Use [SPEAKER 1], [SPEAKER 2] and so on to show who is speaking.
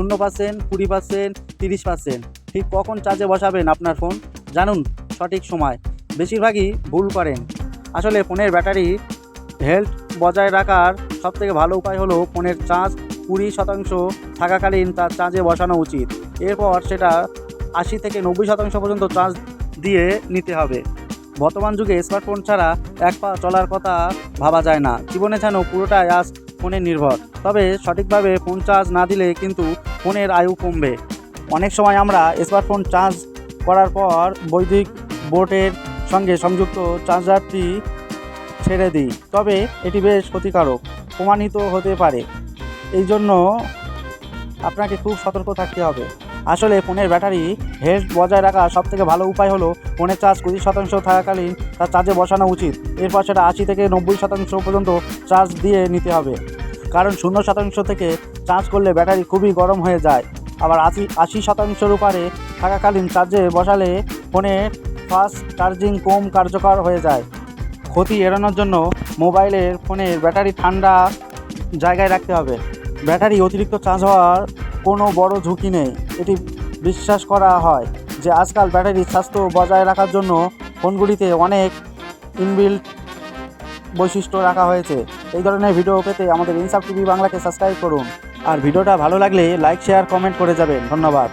[SPEAKER 1] শূন্য পার্সেন্ট কুড়ি পার্সেন্ট তিরিশ পার্সেন্ট ঠিক কখন চার্জে বসাবেন আপনার ফোন জানুন সঠিক সময়। বেশিরভাগই ভুল করেন। আসলে ফোনের ব্যাটারি হেলথ বজায় রাখার সবথেকে ভালো উপায় হলো ফোনের চার্জ কুড়ি শতাংশ থাকাকালীন তার চার্জে বসানো উচিত। এরপর সেটা আশি থেকে নব্বই শতাংশ পর্যন্ত চার্জ দিয়ে নিতে হবে। বর্তমান যুগে স্মার্টফোন ছাড়া এক পা চলার কথা ভাবা যায় না। জীবনে যেন পুরোটাই আজ ফোনে নির্ভর। তবে সঠিকভাবে ফোন চার্জ না দিলে কিন্তু ফোনের আয়ু কমবে। অনেক সময় আমরা স্মার্টফোন চার্জ করার পর বৈদ্যুতিক বোর্ডের সঙ্গে সংযুক্ত চার্জারটি ছেড়ে দিই, তবে এটি বেশ ক্ষতিকারক, প্রমাণিত হতে পারে। এই জন্য আপনাকে খুব সতর্ক থাকতে হবে। আসলে ফোনের ব্যাটারি হেলথ বজায় রাখার সবথেকে ভালো উপায় হলো ফোনের চার্জ কুড়ি শতাংশ থাকাকালীন তার চার্জে বসানো উচিত। এরপর সেটা আশি থেকে নব্বই শতাংশ পর্যন্ত চার্জ দিয়ে নিতে হবে। কারণ শূন্য শতাংশ থেকে চার্জ করলে ব্যাটারি খুবই গরম হয়ে যায়। আবার আশি আশি শতাংশের উপরে থাকাকালীন চার্জে বসালে ফোনে ফাস্ট চার্জিং কম কার্যকর হয়ে যায়। ক্ষতি এড়ানোর জন্য মোবাইলের ফোনের ব্যাটারি ঠান্ডা জায়গায় রাখতে হবে। ব্যাটারি অতিরিক্ত চার্জ হওয়ার কোনো বড় ঝুঁকি নেই। এটি বিশ্বাস করা হয় যে আজকাল ব্যাটারির স্বাস্থ্য বজায় রাখার জন্য ফোনগুলিতে অনেক ইনবিল্ট বৈশিষ্ট্য রাখা হয়েছে। এই ধরনের ভিডিও পেতে আমাদের ইনসাফ টিভি বাংলাকে সাবস্ক্রাইব করুন। আর ভিডিওটা ভালো লাগলে লাইক শেয়ার কমেন্ট করে যাবেন। ধন্যবাদ।